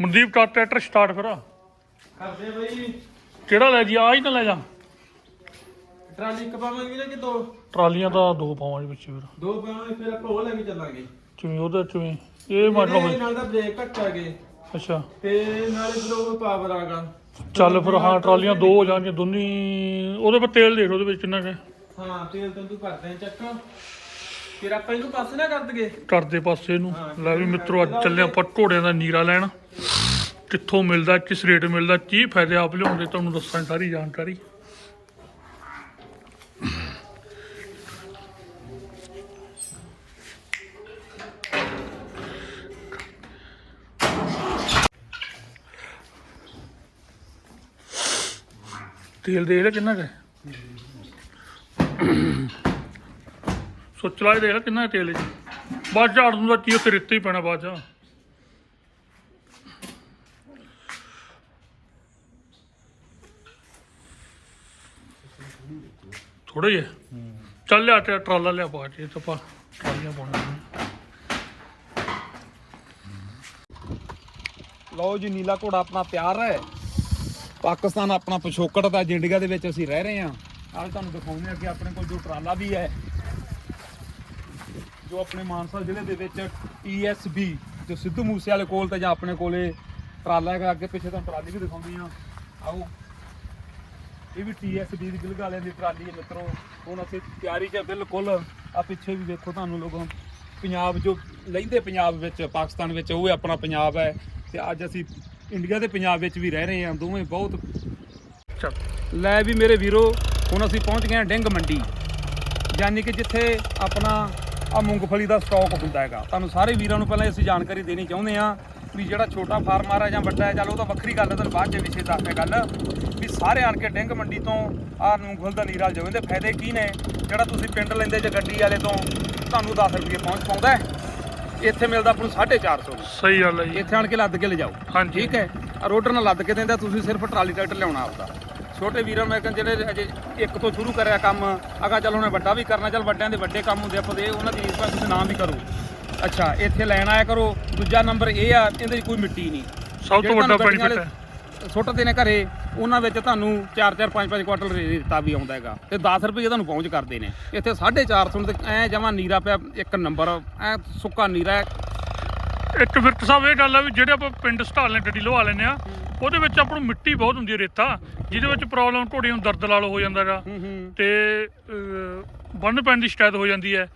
ਮਨਦੀਪ ਟਾ tractor start ਫਿਰ। ਕਰਦੇ ਬਈ। ਕਿਹੜਾ ਲੈ ਜੀ? ਆ ਹੀ ਨਾ ਲੈ ਜਾ। ਟਰਾਲੀ ਇੱਕ ਪਾਵਾਂਗੇ ਵੀਰੇ ਕਿ ਦੋ? ਟਰਾਲੀਆਂ ਤਾਂ ਦੋ ਪਾਵਾਂਗੇ ਵਿੱਚ ਫਿਰ। ਦੋ ਪਾਵਾਂਗੇ ਫਿਰ ਆਪਾਂ ਉਹ ਲੈ ਕੇ ਚੱਲਾਂਗੇ। ਜਿਵੇਂ ਉਹਦੇ ਚਵੇਂ ਇਹ ਮੰਨ ਇਹਦੇ ਲਓ ਨਾਲ ਦਾ ਬ੍ਰੇਕ ਘੱਟ ਆ ਗਏ। ਅੱਛਾ। ਤੇ ਨਾਲੇ ਫਿਰ ਉਹ ਪਾਵਰ ਆਗਾ ਚੱਲ ਫਿਰ ਹਾਂ ਟਰਾਲੀਆਂ ਦੋ ਹੋ ਜਾਣਗੀਆਂ ਦੋਨੀ ਉਹਦੇ ਪਰ ਤੇਲ ਦੇਖ ਉਹਦੇ ਵਿੱਚ ਕਿੰਨਾ ਕੁ ਹੈ। ਹਾਂ ਤੇਲ ਤਾਂ ਤੂੰ ਕਰਦੇ ਆ ਚੱਕ। ਫਿਰ ਆਪਾਂ ਇਹਨੂੰ ਪਾਸੇ ਨਾ ਕਰ ਦਗੇ ਕਰਦੇ ਪਾਸੇ ਨੂੰ ਲੈ ਵੀ ਮਿੱਤਰੋ ਅੱਜ ਚੱਲੇ ਆਪਾਂ ਘੋੜਿਆਂ ਦਾ ਨੀਰਾ ਲੈਣ। ਕਿੱਥੋਂ ਮਿਲਦਾ ਕਿਸ ਰੇਟ ਮਿਲਦਾ ਕੀ ਫਾਇਦੇ ਆਪ ਲਿਆਉਂਦੇ ਤੁਹਾਨੂੰ ਦੱਸਾਂ ਸਾਰੀ ਜਾਣਕਾਰੀ। ਤੇਲ ਦੇਖ ਲੈ ਕਿੰਨਾ ਕੁ ਹੈ? ਸੋਚ ਲਾ ਦੇਖ ਲੈ ਕਿੰਨਾ ਤੇਲ ਇਹ ਬਾਅਦ ਝਾੜ ਨੂੰ ਦਾ ਕੀ ਉੱਤੇ ਰਿੱਤੇ ਹੀ ਪੈਣਾ ਬਾਅਦ ਚ। ਥੋੜਾ ਹੀ ਹੈ। ਚੱਲ ਲਿਆ ਤੇ ਟਰਾਲਾ ਲਿਆ ਬਾਅਦ ਚ, ਇਹ ਤਾਂ ਟਰਾਲੀਆਂ ਪਾਉਣੀਆਂ ਲਓ ਜੀ, ਨੀਲਾ ਘੋੜਾ ਆਪਣਾ ਪਿਆਰ ਹੈ। ਪਾਕਿਸਤਾਨ ਆਪਣਾ ਪਿਛੋਕੜ ਦਾ ਜਿੰਡਗਾ ਦੇ ਵਿੱਚ ਅਸੀਂ ਰਹਿ ਰਹੇ ਹਾਂ। ਅੱਜ ਤੁਹਾਨੂੰ ਦਿਖਾਉਂਦੇ ਆ ਕਿ ਆਪਣੇ ਕੋਲ ਜੋ ਟਰਾਲਾ ਵੀ ਹੈ ਜੋ ਆਪਣੇ ਮਾਨਸਾ ਜ਼ਿਲ੍ਹੇ ਦੇ ਵਿੱਚ ESB ਜੋ ਸਿੱਧੂ ਮੂਸੇ ਵਾਲੇ ਕੋਲ ਤੇ ਜਾਂ ਆਪਣੇ ਕੋਲੇ ਟਰਾਲਾ ਹੈਗਾ, ਅੱਗੇ ਪਿੱਛੇ ਤੁਹਾਨੂੰ ਟਰਾਲੀ ਵੀ ਦਿਖਾਉਂਦੀ ਹਾਂ। ਆਓ। ਇਹ ਵੀ TSB ਦੀ ਗਿਲਗਾ ਵਾਲਿਆਂ ਦੀ ਟਰਾਲੀ ਹੈ ਮਿੱਤਰੋ। ਹੁਣ ਅਸੀਂ ਤਿਆਰੀ 'ਚ ਬਿਲਕੁਲ। ਆ ਪਿੱਛੇ ਵੀ ਵੇਖੋ ਤੁਹਾਨੂੰ ਲੋਕਾਂ ਪੰਜਾਬ ਜੋ ਲੈਂਦੇ ਪੰਜਾਬ ਵਿੱਚ, ਪਾਕਿਸਤਾਨ ਵਿੱਚ, ਉਹ ਆਪਣਾ ਪੰਜਾਬ ਹੈ। ਤੇ ਅੱਜ ਅਸੀਂ ਇੰਡੀਆ ਦੇ ਪੰਜਾਬ ਵਿੱਚ ਵੀ ਰਹਿ ਰਹੇ ਹਾਂ, ਦੋਵੇਂ ਬਹੁਤ। ਲੈ ਵੀ ਮੇਰੇ ਵੀਰੋ, ਹੁਣ ਅਸੀਂ ਪਹੁੰਚ ਗਏ ਹਾਂ ਡਿੰਗ ਮੰਡੀ। ਯਾਨੀ ਕਿ ਜਿੱਥੇ ਆਪਣਾ ਆ ਮੂੰਗਫਲੀ ਦਾ ਸਟਾਕ ਹੁੰਦਾ ਹੈਗਾ। ਤੁਹਾਨੂੰ ਸਾਰੇ ਵੀਰਾਂ ਨੂੰ ਪਹਿਲਾਂ ਅਸੀਂ ਜਾਣਕਾਰੀ ਦੇਣੀ ਚਾਹੁੰਦੇ ਹਾਂ ਵੀ ਜਿਹੜਾ ਛੋਟਾ ਫਾਰਮਰ ਹੈ ਜਾਂ ਵੱਡਾ ਹੈ ਚੱਲ ਉਹ ਤਾਂ ਵੱਖਰੀ ਗੱਲ ਹੈ ਤੁਹਾਨੂੰ ਬਾਅਦ ਚ ਵਿਸ਼ੇ ਦੱਸਦੇ ਗੱਲ ਵੀ ਸਾਰੇ ਆਣ ਕੇ ਡਿੰਗ ਮੰਡੀ ਤੋਂ ਆ ਮੂੰਗਫਲ ਦਾ ਨੀਰਾ ਜਾਵੇ ਦੇ ਫਾਇਦੇ ਕੀ ਨੇ? ਜਿਹੜਾ ਤੁਸੀਂ ਪਿੰਡ ਲੈਂਦੇ ਜੇ ਗੱਡੀ ਵਾਲੇ ਤੋਂ ਤੁਹਾਨੂੰ 10 ਰੁਪਏ ਪਹੁੰਚ ਪਾਉਂਦਾ ਇੱਥੇ ਮਿਲਦਾ ਆਪਾਂ ਨੂੰ 450 ਸਹੀ ਗੱਲ ਹੈ ਜੀ। ਇੱਥੇ ਆਣ ਕੇ ਲੱਦ ਕੇ ਲਿਜਾਓ। ਹਾਂਜੀ। ਠੀਕ ਹੈ। ਰੋਡਰ ਨਾਲ ਲੱਦ ਕੇ ਦਿੰਦਾ ਤੁਸੀਂ ਸਿਰਫ ਟਰਾਲੀ ਟਰੈਕਟਰ ਲਿਆਉਣਾ ਆਪਦਾ। ਛੋਟੇ ਵੀਰਾਂ ਮੈਂ ਕਹਿੰਦੇ ਜਿਹੜੇ ਅਜੇ ਇੱਕ ਤੋਂ ਸ਼ੁਰੂ ਕਰਿਆ ਕੰਮ ਅਗਾ ਚੱਲ ਉਹਨੇ ਵੱਡਾ ਵੀ ਕਰਨਾ ਚੱਲ ਵੱਡਿਆਂ ਦੇ ਵੱਡੇ ਕੰਮ ਹੁੰਦੇ ਆਪਾਂ ਦੇ ਉਹਨਾਂ ਦੀ ਵਾਰ ਤੁਸੀਂ ਨਾਮ ਵੀ ਕਰੋ। ਅੱਛਾ ਇੱਥੇ ਲੈਣ ਆਇਆ ਕਰੋ ਦੂਜਾ ਨੰਬਰ ਇਹ ਆ ਇਹਦੇ ਕੋਈ ਮਿੱਟੀ ਨਹੀਂ। ਸਭ ਤੋਂ ਵੱਡਾ ਬੈਨੀਫਿਟ ਹੈ ਸੁੱਟਦੇ ਨੇ ਘਰੇ ਉਹਨਾਂ ਵਿੱਚ ਤੁਹਾਨੂੰ 4-4 5-5 ਕੁਆਟਲ ਰੇਤਾ ਵੀ ਆਉਂਦਾ ਹੈਗਾ। ਤੇ 10 ਰੁਪਏ ਤੁਹਾਨੂੰ ਪਹੁੰਚ ਕਰਦੇ ਨੇ। ਇੱਥੇ 450 ਤੇ ਐ ਜਮਾ ਨੀਰਾ ਪਿਆ ਇੱਕ ਨੰਬਰ ਐ ਸੁੱਕਾ ਨੀਰਾ। ਇੱਕ ਵਿਰਤ ਸਾਹਿਬ ਇਹ ਗੱਲ ਆ ਵੀ ਜਿਹੜੇ ਆਪਾਂ ਪਿੰਡ ਸਟਾਲ ਨੇ ਗੱਡੀ ਲਵਾ ਲੈਂਦੇ ਆ ਉਹਦੇ ਵਿੱਚ ਆਪਾਂ ਨੂੰ ਮਿੱਟੀ ਬਹੁਤ ਹੁੰਦੀ ਹੈ ਰੇਤਾ ਜਿਹਦੇ ਵਿੱਚ ਪ੍ਰੋਬਲਮ ਢੋੜੀਆਂ ਨੂੰ ਦਰਦ ਲਾ ਲਓ ਹੋ ਜਾਂਦਾ ਹੂੰ ਤੇ ਬੰਨ ਪੈਣ ਦੀ ਸ਼ਿਕਾਇਤ ਹੋ ਜਾਂਦੀ ਹੈ।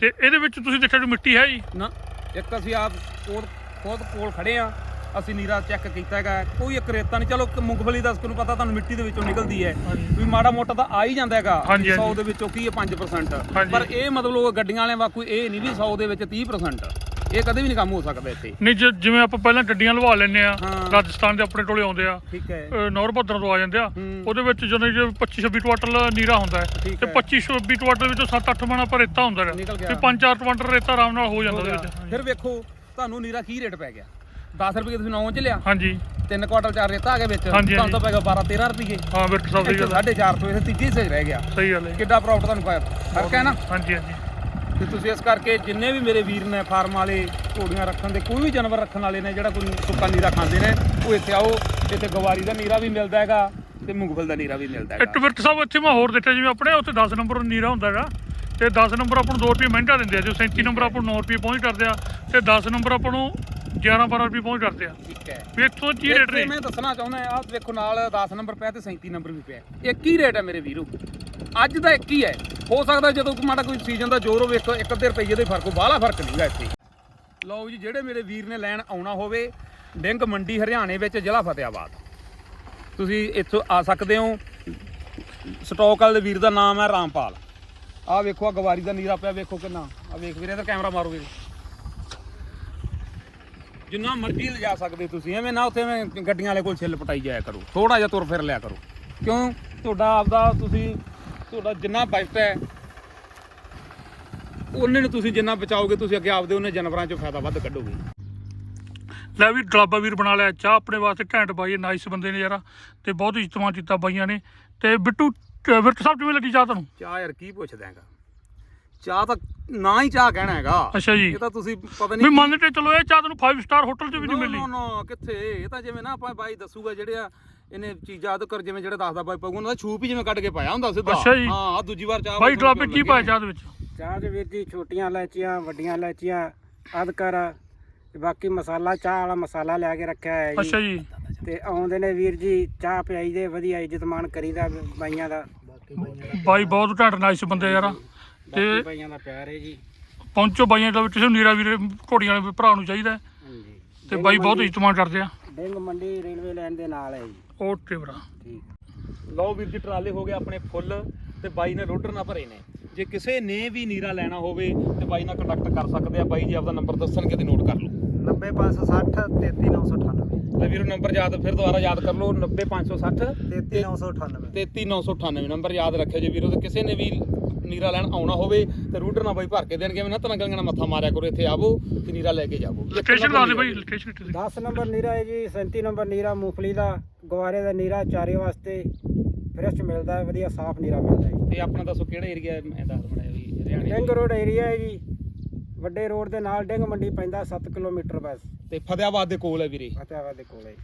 ਤੇ ਇਹਦੇ ਵਿੱਚ ਤੁਸੀਂ ਦੇਖਿਆ ਜੋ ਮਿੱਟੀ ਹੈ ਜੀ ਨਾ ਇੱਕ ਅਸੀਂ ਆਪ ਕੋਲ ਖੁਦ ਕੋਲ ਖੜੇ ਆ ਅਸੀਂ ਨੀਰਾ ਚੈੱਕ ਕੀਤਾ ਹੈਗਾ। ਕੋਈ ਇੱਕ ਰੇਤਾ ਨਹੀਂ ਚਲੋ ਮੂੰਗਫਲੀ ਦਾ ਤੁਹਾਨੂੰ ਪਤਾ ਤੁਹਾਨੂੰ ਮਿੱਟੀ ਦੇ ਵਿੱਚੋਂ ਨਿਕਲਦੀ ਹੈ। ਵੀ ਮਾੜਾ ਮੋਟਾ ਤਾਂ ਆ ਹੀ ਜਾਂਦਾ ਹੈਗਾ ਹਾਂਜੀ, 100 ਹਾਂਜੀ। ਦੇ ਵਿੱਚੋਂ ਕੀ ਹੈ 5% ਹਾਂਜੀ। ਪਰ ਇਹ ਮਤਲਬ ਉਹ ਗੱਡੀਆਂ ਵਾਲਿਆਂ ਵਾਂਗੂ ਇਹ ਨਹੀਂ ਵੀ 100 ਦੇ ਵਿੱਚ 30% ਇਹ ਕਦੇ ਵੀ ਨਹੀਂ ਕੰਮ ਹੋ ਸਕਦਾ ਇੱਥੇ। ਨਹੀਂ ਜਿ- ਜਿਵੇਂ ਆਪਾਂ ਪਹਿਲਾਂ ਗੱਡੀਆਂ ਲਵਾ ਲੈਂਦੇ ਆ ਹਾਂ। ਰਾਜਸਥਾਨ ਦੇ ਆਪਣੇ ਟੋਲੇ ਆਉਂਦੇ ਆ। ਠੀਕ ਹੈ। ਨੌਰ ਭੱਦਰਾਂ ਤੋਂ ਆ ਜਾਂਦੇ ਆ। ਹੂੰ। ਉਹਦੇ ਵਿੱਚ ਜਦੋਂ ਜੇ 25 26 ਕੁਆਟਲ ਨੀਰਾ ਹੁੰਦਾ ਹੈ ਠੀਕ ਤੇ ਹੈ। 25 26 ਕੁਆਟਲ ਵਿੱਚੋਂ 7-8 ਮਣਾ ਪਰ ਰੇਤਾ ਹੁੰਦਾ ਹੈ। ਨਿਕਲ ਗਿਆ। ਤੇ 5-4 ਕੁਆਟਲ ਰੇਤਾ ਆਰਾਮ ਨਾਲ ਹੋ ਜਾਂਦਾ ਹੋ ਉਹਦੇ ਗਿਆ। ਵਿੱਚ। ਫਿਰ ਵੇਖੋ ਤੁਹਾਨੂੰ ਨੀਰਾ ਕੀ ਰੇਟ ਪੈ ਗਿਆ? 10 ਰੁਪਏ ਤੁਸੀਂ 9 ਚ ਲਿਆ। ਹਾਂਜੀ। 3 ਕੁਆਟਲ ਚਾਰ ਰੇਤਾ ਆ ਗਿਆ ਵਿੱਚ। ਹਾਂਜੀ, ਤੁਹਾਨੂੰ ਤਾਂ ਪੈ ਗਿਆ 12 13 ਰੁਪਏ। ਹਾਂ ਵਿਰਤ ਸਾਹਿਬ ਦੀ ਇੱਥੇ ਗੱਲ ਹੈ। 450 ਇਹ ਤੀਜੀ ਸਹੀ ਰਹਿ ਗਿਆ। ਸਹੀ ਗੱਲ ਹੈ। ਕਿੱਡਾ ਪ੍ਰੋਫਿਟ ਤੁਹਾਨੂੰ ਪਾਇਆ। ਫ਼ਰਕ ਹੈ ਨਾ? ਹਾਂਜੀ ਹਾਂਜੀ। ਤੇ ਤੁਸੀਂ ਇਸ ਕਰਕੇ ਜਿੰਨੇ ਵੀ ਮੇਰੇ ਵੀਰ ਨੇ ਫਾਰਮ ਵਾਲੇ ਘੋੜੀਆਂ ਰੱਖਣ ਦੇ ਕੋਈ ਵੀ ਜਾਨਵਰ ਰੱਖਣ ਵਾਲੇ ਨੇ ਜਿਹੜਾ ਕੋਈ ਸੁੱਕਾ ਨੀਰਾ ਖਾਂਦੇ ਨੇ ਉਹ ਇੱਥੇ ਆਓ ਇੱਥੇ ਗਵਾਰੀ ਦਾ ਨੀਰਾ ਵੀ ਮਿਲਦਾ ਹੈਗਾ ਤੇ ਮੂੰਗਫਲ ਦਾ ਨੀਰਾ ਵੀ ਮਿਲਦਾ ਇੱਕ ਹੈਗਾ ਵਿਰਤ ਸਾਹਿਬ ਇੱਥੇ ਮੈਂ ਹੋਰ ਦੇਖਿਆ ਜਿਵੇਂ ਆਪਣੇ ਉੱਥੇ 10 ਨੰਬਰ ਨੀਰਾ ਹੁੰਦਾ ਹੈਗਾ ਤੇ 10 ਨੰਬਰ ਆਪਾਂ ਨੂੰ 2 ਰੁਪਏ ਮਹਿੰਗਾ ਦਿੰਦੇ ਆ ਜੋ 37 ਨੰਬਰ ਆਪਾਂ ਨੂੰ 9 ਰੁਪਏ ਪਹੁੰਚ ਕਰਦੇ ਆ ਤੇ 10 ਨੰਬਰ ਆਪਾਂ ਨੂੰ 11 12 ਰੁਪਏ ਪਹੁੰਚ ਕਰਦੇ ਆ। ਠੀਕ ਹੈ। ਵੀ ਇੱਥੋਂ ਕੀ ਰੇਟ ਨੇ? ਮੈਂ ਦੱਸਣਾ ਚਾਹੁੰਦਾ ਆਹ ਵੇਖੋ ਨਾਲ 10 ਨੰਬਰ ਪਿਆ ਤੇ 37 ਨੰਬਰ ਵੀ ਪਿਆ। ਇੱਕ ਹੀ ਰੇਟ ਹੈ ਮੇਰੇ ਵੀਰੋ? ਅੱਜ ਦਾ ਇੱਕ ਹੀ ਹੈ। ਹੋ ਸਕਦਾ ਜਦੋਂ ਮਾੜਾ ਕੋਈ ਸੀਜ਼ਨ ਦਾ ਜ਼ੋਰ ਹੋਵੇ, ਇੱਕ ਇੱਕ ਅੱਧੇ ਰੁਪਏ ਦੇ ਫ਼ਰਕ ਬਾਹਲਾ ਫ਼ਰਕ ਨਹੀਂਗਾ ਇੱਥੇ। ਲਓ ਜੀ, ਜਿਹੜੇ ਮੇਰੇ ਵੀਰ ਨੇ ਲੈਣ ਆਉਣਾ ਹੋਵੇ, ਡਿੰਗ ਮੰਡੀ ਹਰਿਆਣੇ ਵਿੱਚ ਜ਼ਿਲ੍ਹਾ ਫਤਿਆਬਾਦ ਤੁਸੀਂ ਇੱਥੋਂ ਆ ਸਕਦੇ ਹੋ। ਸਟਾਕ ਵਾਲੇ ਵੀਰ ਦਾ ਨਾਮ ਹੈ ਰਾਮਪਾਲ। ਆਹ ਵੇਖੋ ਆ ਗਵਾਰੀ ਦਾ ਨੀਰਾ ਪਿਆ, ਵੇਖੋ ਕਿੰਨਾ। ਆ ਵੇਖ ਵੀਰੇ, ਇਹਦਾ ਕੈਮਰਾ ਮਾਰੋਗੇ? ਜਿੰਨਾ ਮਰਜ਼ੀ ਲਿਜਾ ਸਕਦੇ ਤੁਸੀਂ, ਐਵੇਂ ਨਾ ਉੱਥੇ ਐਵੇਂ ਗੱਡੀਆਂ ਵਾਲੇ ਕੋਲ ਛਿੱਲ ਪਟਾਈ ਜਾਇਆ ਕਰੋ। ਥੋੜਾ ਜਿਹਾ ਤੁਰ ਫਿਰ ਲਿਆ ਕਰੋ। ਕਿਉਂ? ਤੁਹਾਡਾ ਆਪਦਾ ਤੁਸੀਂ ਤੁਹਾਡਾ ਜਿੰਨਾ ਬਜਟ ਹੈ ਉਹਨੇ ਨੂੰ ਤੁਸੀਂ ਜਿੰਨਾ ਬਚਾਓਗੇ ਤੁਸੀਂ ਅੱਗੇ ਆਪਦੇ ਉਹਨੇ ਜਾਨਵਰਾਂ 'ਚੋਂ ਫਾਇਦਾ ਵੱਧ ਕੱਢੋਗੇ। ਲੈ ਵੀ ਗਲਾਬਾ ਵੀਰ ਬਣਾ ਲਿਆ ਚਾਹ ਆਪਣੇ ਵਾਸਤੇ ਘੈਂਟ ਬਾਈ ਨਾਈਸ ਬੰਦੇ ਨੇ ਯਾਰਾ ਤੇ ਬਹੁਤ ਇਸਤਮਾਲ ਕੀਤਾ ਬਾਈਆਂ ਨੇ। ਤੇ ਬਿੱਟੂ ਅ, ਵਿਰਕ ਸਾਹਿਬ ਕਿਵੇਂ ਲੱਗੀ ਚਾਹ ਤੁਹਾਨੂੰ? ਚਾਹ ਯਾਰ ਕੀ ਪੁੱਛਦਾ ਹੈਗਾ? ਚਾਹ ਤਾਂ ਨਾ ਹੀ ਚਾਹ ਕਹਿਣਾ ਹੈਗਾ। ਅੱਛਾ ਜੀ। ਇਹ ਤਾਂ ਤੁਸੀਂ ਪਤਾ ਵੀ ਨਹੀਂ ਮੰਨ ਕੇ ਚਲੋ ਇਹ ਚਾਹ ਤੈਨੂੰ 5 ਸਟਾਰ ਹੋਟਲ 'ਚ ਵੀ ਨਹੀਂ ਮਿਲਣੀ ਨੋ ਨੋ ਕਿੱਥੇ? ਇਹ ਤਾਂ ਜਿਵੇਂ ਨਾ ਆਪਾਂ ਬਾਈ ਦੱਸੂਗਾ ਜਿਹੜੇ ਆ ਇਹਨੇ ਚੀਜ਼ਾਂ ਤੋਂ ਕਰ ਜਿਵੇਂ ਜਿਹੜਾ ਦੱਸਦਾ ਬਾਈ ਪਗੂ ਉਹਨਾਂ ਦਾ ਛੂਪ ਹੀ ਜਿਵੇਂ ਕੱਢ ਕੇ ਪਾਇਆ ਹੁੰਦਾ ਸਿੱਧਾ। ਅੱਛਾ ਜੀ। ਹਾਂ ਆਹ ਦੂਜੀ ਵਾਰ ਚਾਹ ਬਾਈ ਮੈਨੂੰ ਕੀ ਪਾਇਆ। ਚਾਹ ਦੇ ਵਿੱਚ। ਚਾਹ ਦੇ ਵੀਰ ਜੀ ਛੋਟੀਆਂ ਇਲਾਇਚੀਆਂ ਵੱਡੀਆਂ ਇਲਾਇਚੀਆਂ ਅਦਕਰ ਤੇ ਬਾਕੀ ਮਸਾਲਾ ਚਾਹ ਵਾਲਾ ਮਸਾਲਾ ਲਿਆ ਕੇ ਰੱਖਿਆ ਹੈ ਅੱਛਾ ਜੀ। ਜੀ ਤੇ ਆਉਂਦੇ ਨੇ ਵੀਰ ਜੀ ਚਾਹ ਪਿਆਈ ਦੇ ਵਧੀਆ ਇੱਜ਼ਤ ਮਾਣ ਕਰੀਦਾ ਬਾਈਆਂ ਦਾ। ਬਾਈ ਬਹੁਤ ਢੰਡ ਨਾਈਸ ਬੰਦੇ ਯਾਰ। ਤੇ ਬਾਕੀ ਬਾਈਆਂ ਦਾ ਪਿਆਰ ਹੈ ਜੀ। ਪਹੁੰਚੋ ਬਾਈਆਂ ਦਾ ਵਿੱਚ ਨੀਰਾ ਵੀਰੇ ਘੋੜੀਆਂ ਵਾਲੇ ਭਰਾ ਨੂੰ ਚਾਹੀਦਾ ਹੈ। ਹਾਂਜੀ। ਤੇ ਬਾਈ ਬਹੁਤ ਇਤਮਾਨ ਕਰਦੇ ਆ। ਡਿੰਗ ਮੰਡੀ ਰੇਲਵੇ ਲਾਈਨ ਦੇ ਨਾਲ ਹੈ ਜੀ। ਓਕੇ ਭਰਾ। ਠੀਕ। ਲਓ ਵੀਰ ਜੀ ਟਰਾਲੇ ਹੋ ਗਏ ਆਪਣੇ ਫੁੱਲ ਤੇ ਬਾਈ ਨੇ ਰੋਡਰ ਨਾ ਭਰੇ ਨੇ। ਜੇ ਕਿਸੇ ਨੇ ਵੀ ਨੀਰਾ ਲੈਣਾ ਹੋਵੇ ਤੇ ਬਾਈ ਨਾਲ ਕੰਟੈਕਟ ਕਰ ਸਕਦੇ ਆ। ਬਾਈ ਜੀ ਆਪਦਾ ਨੰਬਰ ਦੱਸਣਗੇ ਤੇ ਨੋਟ ਕਰ ਲਓ। 90560 33998 ਲੈ ਵੀਰੋ ਨੰਬਰ ਯਾਦ ਫਿਰ ਦੁਬਾਰਾ ਯਾਦ ਕਰ ਲਓ। 90560 33998 33998 ਨੰਬਰ ਯਾਦ ਰੱਖਿਓ ਜੀ ਵੀਰੋ ਤੇ ਕਿਸੇ ਨੇ ਵੀ ਨੀਰਾ ਲੈਣ ਆਉਣਾ ਹੋਵੇ ਤੇ ਰੂਟਰ ਨਾਲ ਬਾਈ ਭਰ ਕੇ ਦੇਣਗੇ। ਮੈਂ ਨਾ ਤਨਗਲ ਨਾਲ ਮੱਥਾ ਮਾਰਿਆ ਕਰੋ ਇੱਥੇ ਆਵੋ ਤੇ ਨੀਰਾ ਲੈ ਕੇ ਜਾਵੋ। ਲੋਕੇਸ਼ਨ ਦੱਸ ਦੇ ਬਾਈ ਲੋਕੇਸ਼ਨ ਕਿੱਥੇ ਦੀ 10 ਨੰਬਰ ਨੀਰਾ ਹੈ ਜੀ 37 ਨੰਬਰ ਨੀਰਾ ਮੂੰਗਫਲੀ ਦਾ ਗਵਾਰੇ ਦਾ ਨੀਰਾ ਚਾਰੇ ਵਾਸਤੇ ਫਰੈਸ਼ ਮਿਲਦਾ ਹੈ ਵਧੀਆ ਸਾਫ਼ ਨੀਰਾ ਮਿਲਦਾ ਹੈ। ਤੇ ਆਪਣਾ ਦੱਸੋ ਕਿਹੜਾ ਏਰੀਆ ਮੈਂ ਦੱਸ ਬਣਾ ਵੀ ਹਰਿਆਣੇ ਡਿੰਗ ਰੋਡ ਏਰੀਆ ਹੈ ਜੀ। ਵੱਡੇ ਰੋਡ ਦੇ ਨਾਲ ਡਿੰਗ ਮੰਡੀ ਪੈਂਦਾ 7 ਕਿਲੋਮੀਟਰ ਬਸ। ਤੇ ਫਤਿਆਬਾਦ ਦੇ ਕੋਲ ਹੈ ਵੀਰੇ। ਫਤਿਆਬਾਦ ਦੇ ਕੋਲੇ